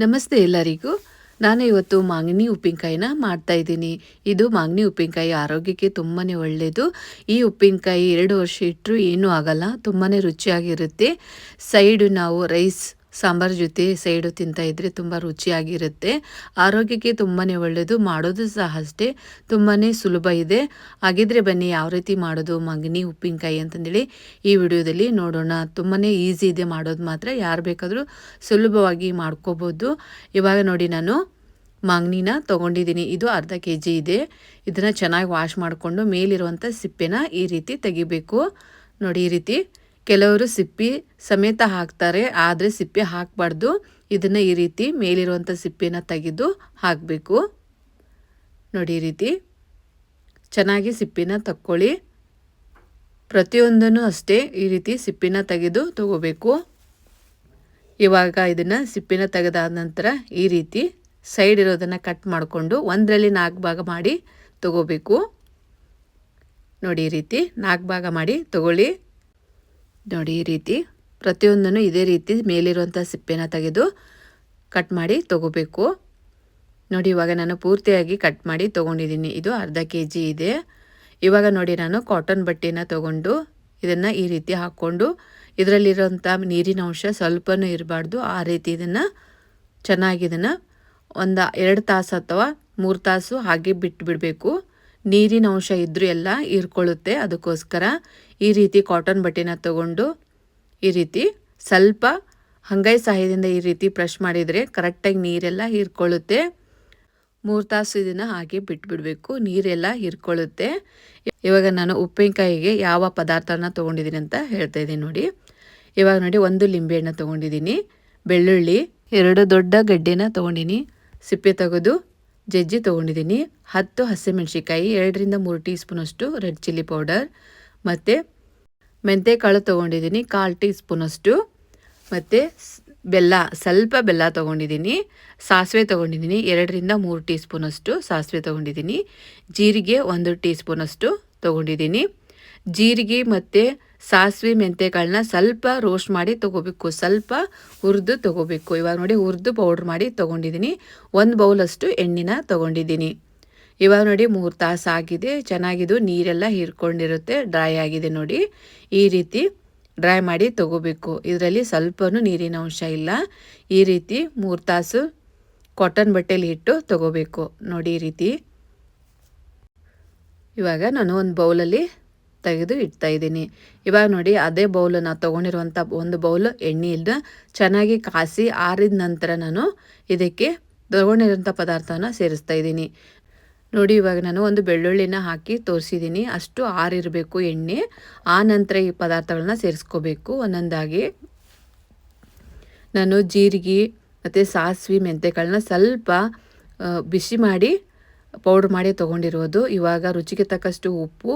ನಮಸ್ತೆ ಎಲ್ಲರಿಗೂ. ನಾನು ಇವತ್ತು ಮಾಂಗನಿ ಉಪ್ಪಿನಕಾಯಿನ ಮಾಡ್ತಾ ಇದ್ದೀನಿ. ಇದು ಮಾಂಗನಿ ಉಪ್ಪಿನಕಾಯಿ ಆರೋಗ್ಯಕ್ಕೆ ತುಂಬಾ ಒಳ್ಳೆಯದು ಈ ಉಪ್ಪಿನಕಾಯಿ ಎರಡು ವರ್ಷ ಇಟ್ಟರೂ ಏನೂ ಆಗಲ್ಲ. ತುಂಬಾ ರುಚಿಯಾಗಿರುತ್ತೆ. ಸೈಡು ನಾವು ರೈಸ್ ಸಾಂಬಾರ್ ಜೊತೆ ಸೈಡು ತಿಂತಾ ಇದ್ರೆ ತುಂಬ ರುಚಿಯಾಗಿರುತ್ತೆ. ಆರೋಗ್ಯಕ್ಕೆ ತುಂಬಾ ಒಳ್ಳೆಯದು ಮಾಡೋದು ಸಹ ಅಷ್ಟೇ. ತುಂಬಾ ಸುಲಭ ಇದೆ. ಹಾಗಿದ್ರೆ ಬನ್ನಿ, ಯಾವ ರೀತಿ ಮಾಡೋದು ಮಂಗನಿ ಉಪ್ಪಿನಕಾಯಿ ಅಂತಂದೇಳಿ ಈ ವಿಡಿಯೋದಲ್ಲಿ ನೋಡೋಣ. ತುಂಬಾ ಈಸಿ ಇದೆ ಮಾಡೋದು ಮಾತ್ರ. ಯಾರು ಬೇಕಾದರೂ ಸುಲಭವಾಗಿ ಮಾಡ್ಕೋಬೋದು. ಇವಾಗ ನೋಡಿ ನಾನು ಮಾಂಗ್ನಿನ ತೊಗೊಂಡಿದ್ದೀನಿ. ಇದು ಅರ್ಧ ಕೆ ಜಿ ಇದೆ. ಇದನ್ನು ಚೆನ್ನಾಗಿ ವಾಶ್ ಮಾಡಿಕೊಂಡು ಮೇಲಿರುವಂಥ ಸಿಪ್ಪೆನ ಈ ರೀತಿ ತೆಗಿಬೇಕು. ನೋಡಿ ಈ ರೀತಿ ಕೆಲವರು ಸಿಪ್ಪಿ ಸಮೇತ ಹಾಕ್ತಾರೆ, ಆದರೆ ಸಿಪ್ಪೆ ಹಾಕಬಾರ್ದು. ಇದನ್ನು ಈ ರೀತಿ ಮೇಲಿರುವಂಥ ಸಿಪ್ಪೆನ ತೆಗೆದು ಹಾಕಬೇಕು. ನೋಡಿ ಈ ರೀತಿ. ಚೆನ್ನಾಗಿ ಸಿಪ್ಪಿನ ತಕ್ಕೊಳ್ಳಿ. ಪ್ರತಿಯೊಂದನ್ನು ಅಷ್ಟೇ ಈ ರೀತಿ ಸಿಪ್ಪಿನ ತೆಗೆದು ತಗೋಬೇಕು. ಇವಾಗ ಇದನ್ನು ಸಿಪ್ಪಿನ ತೆಗೆದಾದ ನಂತರ ಈ ರೀತಿ ಸೈಡ್ ಇರೋದನ್ನು ಕಟ್ ಮಾಡಿಕೊಂಡು ಒಂದರಲ್ಲಿ ನಾಲ್ಕು ಭಾಗ ಮಾಡಿ ತಗೋಬೇಕು. ನೋಡಿ ಈ ರೀತಿ ನಾಲ್ಕು ಭಾಗ ಮಾಡಿ ತಗೊಳ್ಳಿ. ನೋಡಿ ಈ ರೀತಿ. ಪ್ರತಿಯೊಂದನ್ನು ಇದೇ ರೀತಿ ಮೇಲಿರುವಂಥ ಸಿಪ್ಪೆನ ತೆಗೆದು ಕಟ್ ಮಾಡಿ ತಗೋಬೇಕು. ನೋಡಿ, ಇವಾಗ ನಾನು ಪೂರ್ತಿಯಾಗಿ ಕಟ್ ಮಾಡಿ ತೊಗೊಂಡಿದ್ದೀನಿ. ಇದು ಅರ್ಧ ಕೆ ಜಿ ಇದೆ. ಇವಾಗ ನೋಡಿ, ನಾನು ಕಾಟನ್ ಬಟ್ಟೆನ ತೊಗೊಂಡು ಇದನ್ನು ಈ ರೀತಿ ಹಾಕ್ಕೊಂಡು ಇದರಲ್ಲಿರೋಂಥ ನೀರಿನ ಅಂಶ ಸ್ವಲ್ಪನೂ ಇರಬಾರ್ದು. ಆ ರೀತಿ ಇದನ್ನು ಚೆನ್ನಾಗಿ ಇದನ್ನು ಒಂದು ಎರಡು ತಾಸು ಅಥವಾ ಮೂರು ತಾಸು ಹಾಗೆ ಬಿಟ್ಟು ಬಿಡಬೇಕು ನೀರಿನ ಅಂಶ ಇದ್ದರೂ ಎಲ್ಲ ಹೀರ್ಕೊಳ್ಳುತ್ತೆ. ಅದಕ್ಕೋಸ್ಕರ ಈ ರೀತಿ ಕಾಟನ್ ಬಟ್ಟೆನ ತಗೊಂಡು ಈ ರೀತಿ ಸ್ವಲ್ಪ ಹಂಗೈ ಸಹಾಯದಿಂದ ಈ ರೀತಿ ಬ್ರಷ್ ಮಾಡಿದರೆ ಕರೆಕ್ಟಾಗಿ ನೀರೆಲ್ಲ ಹೀರ್ಕೊಳ್ಳುತ್ತೆ. ಮೂರು ತಾಸು ಇದನ್ನು ಹಾಗೆ ಬಿಟ್ಬಿಡಬೇಕು. ನೀರೆಲ್ಲ ಹೀರ್ಕೊಳ್ಳುತ್ತೆ. ಇವಾಗ ನಾನು ಉಪ್ಪಿನಕಾಯಿಗೆ ಯಾವ ಪದಾರ್ಥನ ತೊಗೊಂಡಿದ್ದೀನಿ ಅಂತ ಹೇಳ್ತಾ ಇದ್ದೀನಿ ನೋಡಿ. ಇವಾಗ ನೋಡಿ ಒಂದು ಲಿಂಬೆಹಣ್ಣು ತೊಗೊಂಡಿದ್ದೀನಿ. ಬೆಳ್ಳುಳ್ಳಿ, ಎರಡು ದೊಡ್ಡ ಗಡ್ಡೆನ ತೊಗೊಂಡಿನಿ. ಸಿಪ್ಪೆ ತೆಗೆದು ಜಜ್ಜಿ ತೊಗೊಂಡಿದ್ದೀನಿ. ಹತ್ತು ಹಸಿಮೆಣ್ಸಿಕಾಯಿ ಎರಡರಿಂದ ಮೂರು ಟೀ ಸ್ಪೂನಷ್ಟು ರೆಡ್ ಚಿಲ್ಲಿ ಪೌಡರ್ ಮತ್ತು ಮೆಂತೆಕಾಳು ತೊಗೊಂಡಿದ್ದೀನಿ, ಕಾಲು ಟೀ ಸ್ಪೂನಷ್ಟು ಮತ್ತು ಬೆಲ್ಲ, ಸ್ವಲ್ಪ ಬೆಲ್ಲ ತೊಗೊಂಡಿದ್ದೀನಿ, ಸಾಸಿವೆ ತೊಗೊಂಡಿದ್ದೀನಿ, ಎರಡರಿಂದ ಮೂರು ಟೀ ಸ್ಪೂನಷ್ಟು ಸಾಸಿವೆ ತೊಗೊಂಡಿದ್ದೀನಿ, ಜೀರಿಗೆ ಒಂದು ಟೀ ಸ್ಪೂನಷ್ಟು ತೊಗೊಂಡಿದ್ದೀನಿ, ಜೀರಿಗೆ ಮತ್ತು ಸಾಸಿವೆ ಮೆಂತೆಗಳನ್ನ ಸ್ವಲ್ಪ ರೋಸ್ಟ್ ಮಾಡಿ ತೊಗೋಬೇಕು. ಸ್ವಲ್ಪ ಹುರಿದು ತೊಗೋಬೇಕು. ಇವಾಗ ನೋಡಿ ಹುರಿದು ಪೌಡ್ರ್ ಮಾಡಿ ತೊಗೊಂಡಿದ್ದೀನಿ. ಒಂದು ಬೌಲಷ್ಟು ಎಣ್ಣೆನ ತೊಗೊಂಡಿದ್ದೀನಿ. ಇವಾಗ ನೋಡಿ ಮೂರು ತಾಸು ಆಗಿದೆ. ಚೆನ್ನಾಗಿದ್ದು ನೀರೆಲ್ಲ ಹೀರ್ಕೊಂಡಿರುತ್ತೆ. ಡ್ರೈ ಆಗಿದೆ ನೋಡಿ. ಈ ರೀತಿ ಡ್ರೈ ಮಾಡಿ ತೊಗೋಬೇಕು. ಇದರಲ್ಲಿ ಸ್ವಲ್ಪನೂ ನೀರಿನ ಅಂಶ ಇಲ್ಲ. ಈ ರೀತಿ ಮೂರು ತಾಸು ಕಾಟನ್ ಬಟ್ಟೆಲಿ ಇಟ್ಟು ತೊಗೋಬೇಕು. ನೋಡಿ ಈ ರೀತಿ. ಇವಾಗ ನಾನು ಒಂದು ಬೌಲಲ್ಲಿ ತೆಗೆದು ಇಡ್ತಾ ಇದ್ದೀನಿ. ಇವಾಗ ನೋಡಿ, ಅದೇ ಬೌಲ್ ನಾನು ತೊಗೊಂಡಿರುವಂಥ ಒಂದು ಬೌಲ್ ಎಣ್ಣೆಯಿಂದ ಚೆನ್ನಾಗಿ ಕಾಸಿ ಆರಿದ ನಂತರ ನಾನು ಇದಕ್ಕೆ ತೊಗೊಂಡಿರೋಂಥ ಪದಾರ್ಥವನ್ನು ಸೇರಿಸ್ತಾ ಇದ್ದೀನಿ. ನೋಡಿ, ಇವಾಗ ನಾನು ಒಂದು ಬೆಳ್ಳುಳ್ಳಿನ ಹಾಕಿ ತೋರಿಸಿದ್ದೀನಿ. ಅಷ್ಟು ಆರಿರಬೇಕು ಎಣ್ಣೆ. ಆ ನಂತರ ಈ ಪದಾರ್ಥಗಳನ್ನ ಸೇರಿಸ್ಕೋಬೇಕು. ಒಂದೊಂದಾಗಿ ನಾನು ಜೀರಿಗೆ ಮತ್ತು ಸಾಸಿವೆ ಮೆಂತೆಗಳನ್ನ ಸ್ವಲ್ಪ ಬಿಸಿ ಮಾಡಿ ಪೌಡ್ರ್ ಮಾಡಿ ತೊಗೊಂಡಿರೋದು. ಇವಾಗ ರುಚಿಗೆ ತಕ್ಕಷ್ಟು ಉಪ್ಪು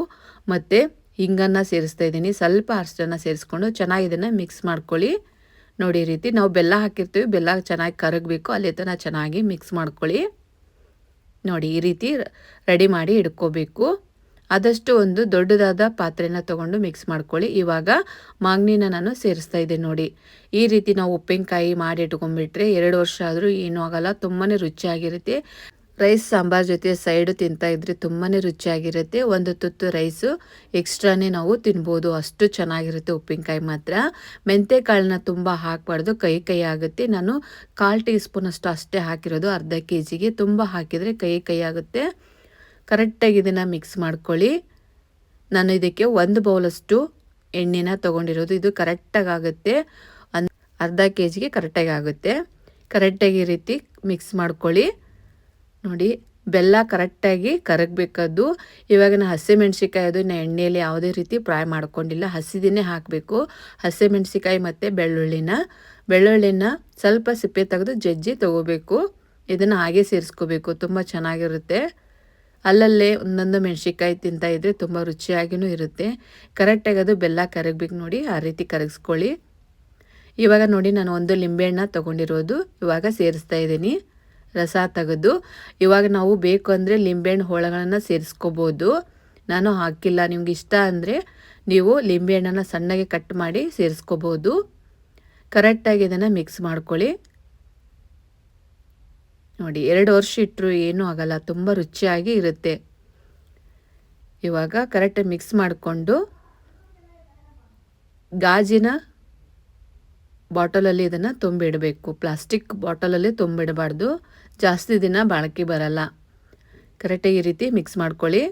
ಮತ್ತು ಹಿಂಗನ್ನು ಸೇರಿಸ್ತಾ ಇದ್ದೀನಿ. ಸ್ವಲ್ಪ ಅರ್ಶನ ಸೇರಿಸ್ಕೊಂಡು ಚೆನ್ನಾಗಿ ಇದನ್ನು ಮಿಕ್ಸ್ ಮಾಡ್ಕೊಳ್ಳಿ. ನೋಡಿ ಈ ರೀತಿ ನಾವು ಬೆಲ್ಲ ಹಾಕಿರ್ತೀವಿ. ಬೆಲ್ಲ ಚೆನ್ನಾಗಿ ಕರಗಬೇಕು. ಅಲ್ಲಿ ತನಕ ಚೆನ್ನಾಗಿ ಮಿಕ್ಸ್ ಮಾಡ್ಕೊಳ್ಳಿ. ನೋಡಿ ಈ ರೀತಿ ರೆಡಿ ಮಾಡಿ ಇಡ್ಕೋಬೇಕು. ಆದಷ್ಟು ಒಂದು ದೊಡ್ಡದಾದ ಪಾತ್ರೆನ ತೊಗೊಂಡು ಮಿಕ್ಸ್ ಮಾಡ್ಕೊಳ್ಳಿ. ಇವಾಗ ಮಾಂಗ್ನಿನ ನಾನು ಸೇರಿಸ್ತಾ ಇದ್ದೆ ನೋಡಿ. ಈ ರೀತಿ ನಾವು ಉಪ್ಪಿನಕಾಯಿ ಮಾಡಿ ಇಟ್ಕೊಂಡ್ಬಿಟ್ರೆ ಎರಡು ವರ್ಷ ಆದರೂ ಏನೂ ಆಗೋಲ್ಲ. ತುಂಬಾ ರುಚಿಯಾಗಿರುತ್ತೆ. ರೈಸ್ ಸಾಂಬಾರ್ ಜೊತೆ ಸೈಡು ತಿಂತಾ ಇದ್ರೆ ತುಂಬಾ ರುಚಿಯಾಗಿರುತ್ತೆ. ಒಂದು ತುತ್ತು ರೈಸು ಎಕ್ಸ್ಟ್ರಾನೇ ನಾವು ತಿನ್ಬೋದು. ಅಷ್ಟು ಚೆನ್ನಾಗಿರುತ್ತೆ ಉಪ್ಪಿನಕಾಯಿ ಮಾತ್ರ. ಮೆಂತೆ ಕಾಳನ್ನ ತುಂಬ ಹಾಕಬಾರ್ದು. ಕೈ ಕೈ ಆಗುತ್ತೆ. ನಾನು ಕಾಲು ಟೀ ಸ್ಪೂನಷ್ಟು ಅಷ್ಟೇ ಹಾಕಿರೋದು. ಅರ್ಧ ಕೆ ಜಿಗೆ ತುಂಬ ಹಾಕಿದರೆ ಕೈ ಕೈ ಆಗುತ್ತೆ. ಕರೆಕ್ಟಾಗಿ ಇದನ್ನು ಮಿಕ್ಸ್ ಮಾಡ್ಕೊಳ್ಳಿ. ನಾನು ಇದಕ್ಕೆ ಒಂದು ಬೌಲಷ್ಟು ಎಣ್ಣೆನ ತೊಗೊಂಡಿರೋದು. ಇದು ಕರೆಕ್ಟಾಗಿ ಆಗುತ್ತೆ. ಅರ್ಧ ಕೆ ಜಿಗೆ ಕರೆಕ್ಟಾಗಿ ಆಗುತ್ತೆ. ಕರೆಕ್ಟಾಗಿ ಈ ರೀತಿ ಮಿಕ್ಸ್ ಮಾಡ್ಕೊಳ್ಳಿ. ನೋಡಿ, ಬೆಲ್ಲ ಕರೆಕ್ಟಾಗಿ ಕರಗಬೇಕದ್ದು, ಇವಾಗ ನಾನು ಹಸಿಮೆಣ್ಸಿಕಾಯಿ ಅದು ನಾನು ಎಣ್ಣೆಯಲ್ಲಿ ಯಾವುದೇ ರೀತಿ ಫ್ರೈ ಮಾಡ್ಕೊಂಡಿಲ್ಲ. ಹಸಿದಿನೇ ಹಾಕಬೇಕು. ಹಸಿಮೆಣ್ಸಿಕಾಯಿ ಮತ್ತು ಬೆಳ್ಳುಳ್ಳಿನ. ಬೆಳ್ಳುಳ್ಳಿನ ಸ್ವಲ್ಪ ಸಿಪ್ಪೆ ತೆಗೆದು ಜಜ್ಜಿ ತೊಗೋಬೇಕು. ಇದನ್ನು ಹಾಗೆ ಸೇರಿಸ್ಕೋಬೇಕು. ತುಂಬ ಚೆನ್ನಾಗಿರುತ್ತೆ. ಅಲ್ಲಲ್ಲೇ ಒಂದೊಂದು ಮೆಣಸಿಕಾಯಿ ತಿಂತಾ ಇದ್ದರೆ ತುಂಬ ರುಚಿಯಾಗಿಯೂ ಇರುತ್ತೆ. ಕರೆಕ್ಟಾಗಿ ಅದು ಬೆಲ್ಲ ಕರಗಬೇಕು ನೋಡಿ, ಆ ರೀತಿ ಕರಗಿಸ್ಕೊಳ್ಳಿ. ಇವಾಗ ನೋಡಿ, ನಾನು ಒಂದು ಲಿಂಬೆಹಣ್ಣ ತೊಗೊಂಡಿರೋದು. ಇವಾಗ ಸೇರಿಸ್ತಾ ಇದ್ದೀನಿ. ರಸ ತೆಗೆದು. ಇವಾಗ ನಾವು ಬೇಕು ಅಂದರೆ ಲಿಂಬೆಹಣ್ಣು ಹೋಳಗಳನ್ನು ಸೇರಿಸ್ಕೋಬೋದು. ನಾನು ಹಾಕಿಲ್ಲ, ನಿಮ್ಗೆ ಇಷ್ಟ ಅಂದರೆ ನೀವು ಲಿಂಬೆಹಣ್ಣನ್ನು ಸಣ್ಣಗೆ ಕಟ್ ಮಾಡಿ ಸೇರಿಸ್ಕೋಬೋದು. ಕರೆಕ್ಟಾಗಿ ಇದನ್ನು ಮಿಕ್ಸ್ ಮಾಡ್ಕೊಳ್ಳಿ. ನೋಡಿ, ಎರಡು ವರ್ಷ ಇಟ್ಟರು ಏನೂ ಆಗಲ್ಲ, ತುಂಬ ರುಚಿಯಾಗಿ ಇರುತ್ತೆ. ಇವಾಗ ಕರೆಕ್ಟಾಗಿ ಮಿಕ್ಸ್ ಮಾಡಿಕೊಂಡು ಗಾಜಿನ ಬಾಟಲಲ್ಲಿ ಇದನ್ನು ತುಂಬಿಡಬೇಕು. ಪ್ಲಾಸ್ಟಿಕ್ ಬಾಟಲಲ್ಲಿ ತುಂಬಿಡಬಾರ್ದು. ಜಾಸ್ತಿ ದಿನ ಬಾಳಿಕೆ ಬರಲ್ಲ. ಕರೆಕ್ಟಾಗಿ ಈ ರೀತಿ ಮಿಕ್ಸ್ ಮಾಡ್ಕೊಳ್ಳಿ.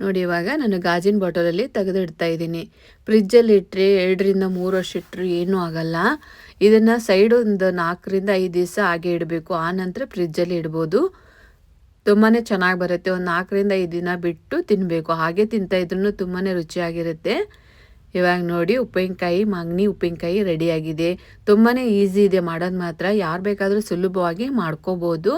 ನೋಡಿ ಇವಾಗ ನಾನು ಗಾಜಿನ ಬಾಟಲಲ್ಲಿ ತೆಗೆದಿಡ್ತಾ ಇದ್ದೀನಿ. ಫ್ರಿಜ್ಜಲ್ಲಿ ಇಟ್ಟರೆ ಎರಡರಿಂದ ಮೂರು ವರ್ಷ ಇಟ್ಟರು ಏನೂ ಆಗಲ್ಲ. ಇದನ್ನು ಸೈಡ್ ಒಂದು ನಾಲ್ಕರಿಂದ ಐದು ದಿವಸ ಹಾಗೆ ಇಡಬೇಕು. ಆ ನಂತರ ಫ್ರಿಜ್ಜಲ್ಲಿ ಇಡ್ಬೋದು. ತುಂಬಾ ಚೆನ್ನಾಗಿ ಬರುತ್ತೆ. ಒಂದು ನಾಲ್ಕರಿಂದ ಐದು ದಿನ ಬಿಟ್ಟು ತಿನ್ನಬೇಕು ಹಾಗೆ ತಿಂತಾ ಇದ್ರೂ ತುಂಬಾ ರುಚಿಯಾಗಿರುತ್ತೆ. ಇವಾಗ ನೋಡಿ ಉಪ್ಪಿನಕಾಯಿ, ಮಂಗ್ನಿ ಉಪ್ಪಿನಕಾಯಿ ರೆಡಿಯಾಗಿದೆ. ತುಂಬಾ ಈಸಿ ಇದೆ, ಮಾಡೋದು ಮಾತ್ರ. ಯಾರು ಬೇಕಾದರೂ ಸುಲಭವಾಗಿ ಮಾಡ್ಕೋಬೋದು.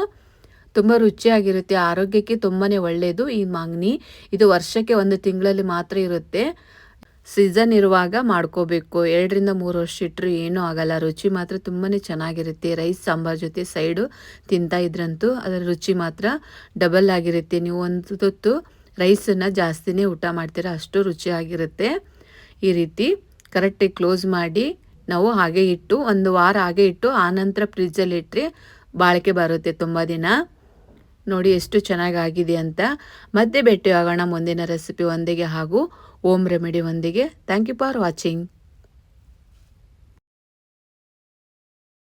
ತುಂಬ ರುಚಿಯಾಗಿರುತ್ತೆ, ಆರೋಗ್ಯಕ್ಕೆ ತುಂಬಾ ಒಳ್ಳೆಯದು ಈ ಮಂಗ್ನಿ. ಇದು ವರ್ಷಕ್ಕೆ ಒಂದು ತಿಂಗಳಲ್ಲಿ ಮಾತ್ರ ಇರುತ್ತೆ. ಸೀಸನ್ ಇರುವಾಗ ಮಾಡ್ಕೋಬೇಕು. ಎರಡರಿಂದ ಮೂರು ವರ್ಷ ಇಟ್ಟರು ಏನೂ ಆಗಲ್ಲ. ರುಚಿ ಮಾತ್ರ ತುಂಬಾ ಚೆನ್ನಾಗಿರುತ್ತೆ. ರೈಸ್, ಸಾಂಬಾರ್ ಜೊತೆ ಸೈಡು ತಿಂತಾ ಇದ್ರಂತೂ ಅದರ ರುಚಿ ಮಾತ್ರ ಡಬಲ್ ಆಗಿರುತ್ತೆ. ನೀವು ಒಂದು ಹೊತ್ತು ರೈಸನ್ನು ಜಾಸ್ತಿನೇ ಊಟ ಮಾಡ್ತೀರಾ, ಅಷ್ಟು ರುಚಿಯಾಗಿರುತ್ತೆ. ಈ ರೀತಿ ಕರೆಕ್ಟಾಗಿ ಕ್ಲೋಸ್ ಮಾಡಿ ನಾವು ಹಾಗೆ ಇಟ್ಟು ಒಂದು ವಾರ ಹಾಗೆ ಇಟ್ಟು ಆನಂತರ ಫ್ರಿಜ್ಜಲ್ಲಿ ಇಟ್ಟರೆ ಬಾಳಿಕೆ ಬರುತ್ತೆ ತುಂಬ ದಿನ. ನೋಡಿ ಎಷ್ಟು ಚೆನ್ನಾಗಾಗಿದೆ ಅಂತ. ಮತ್ತೆ ಭೇಟಿ ಆಗೋಣ ಮುಂದಿನ ರೆಸಿಪಿ ಒಂದಿಗೆ ಹಾಗೂ ಓಮ್ ರೆಮಿಡಿ ಒಂದಿಗೆ. Thank you for watching